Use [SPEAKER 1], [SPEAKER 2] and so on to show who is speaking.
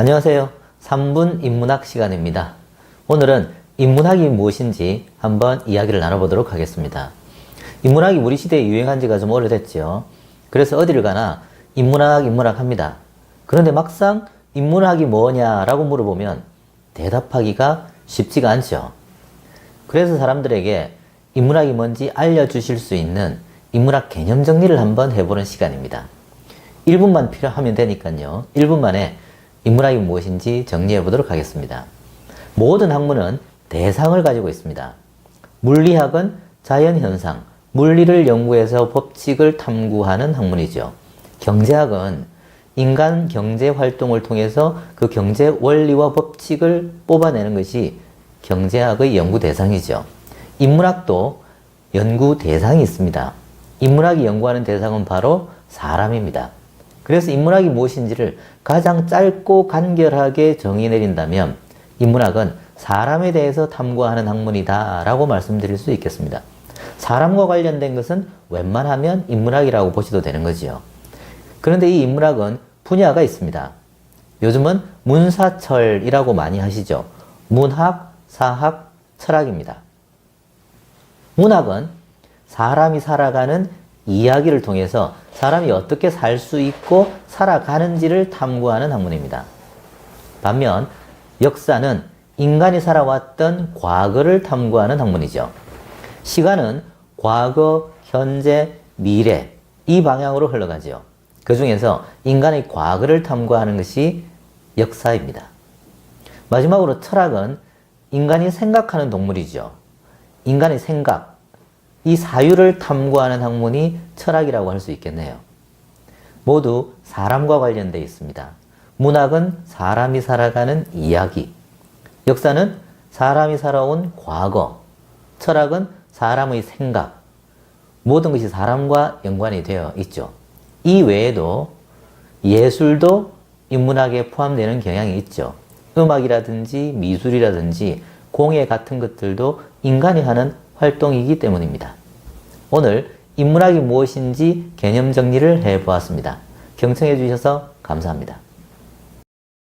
[SPEAKER 1] 안녕하세요. 3분 인문학 시간입니다. 오늘은 인문학이 무엇인지 한번 이야기를 나눠보도록 하겠습니다. 인문학이 우리 시대에 유행한 지가 좀 오래됐죠. 그래서 어디를 가나 인문학, 인문학 합니다. 그런데 막상 인문학이 뭐냐라고 물어보면 대답하기가 쉽지가 않죠. 그래서 사람들에게 인문학이 뭔지 알려주실 수 있는 인문학 개념 정리를 한번 해보는 시간입니다. 1분만 필요하면 되니까요. 1분 만에 인문학이 무엇인지 정리해 보도록 하겠습니다. 모든 학문은 대상을 가지고 있습니다. 물리학은 자연현상, 물리를 연구해서 법칙을 탐구하는 학문이죠. 경제학은 인간 경제 활동을 통해서 그 경제 원리와 법칙을 뽑아내는 것이 경제학의 연구 대상이죠. 인문학도 연구 대상이 있습니다. 인문학이 연구하는 대상은 바로 사람입니다. 그래서 인문학이 무엇인지를 가장 짧고 간결하게 정의 내린다면 인문학은 사람에 대해서 탐구하는 학문이다 라고 말씀드릴 수 있겠습니다. 사람과 관련된 것은 웬만하면 인문학이라고 보셔도 되는 거지요. 그런데 이 인문학은 분야가 있습니다. 요즘은 문사철이라고 많이 하시죠. 문학, 사학, 철학입니다. 문학은 사람이 살아가는 이야기를 통해서 사람이 어떻게 살 수 있고 살아가는지를 탐구하는 학문입니다. 반면 역사는 인간이 살아왔던 과거를 탐구하는 학문이죠. 시간은 과거, 현재, 미래 이 방향으로 흘러가죠. 그 중에서 인간의 과거를 탐구하는 것이 역사입니다. 마지막으로 철학은 인간이 생각하는 동물이죠. 인간의 생각, 이 사유를 탐구하는 학문이 철학이라고 할 수 있겠네요. 모두 사람과 관련되어 있습니다. 문학은 사람이 살아가는 이야기, 역사는 사람이 살아온 과거, 철학은 사람의 생각, 모든 것이 사람과 연관이 되어 있죠. 이 외에도 예술도 인문학에 포함되는 경향이 있죠. 음악이라든지 미술이라든지 공예 같은 것들도 인간이 하는 활동이기 때문입니다. 오늘 인문학이 무엇인지 개념 정리를 해 보았습니다. 경청해 주셔서 감사합니다.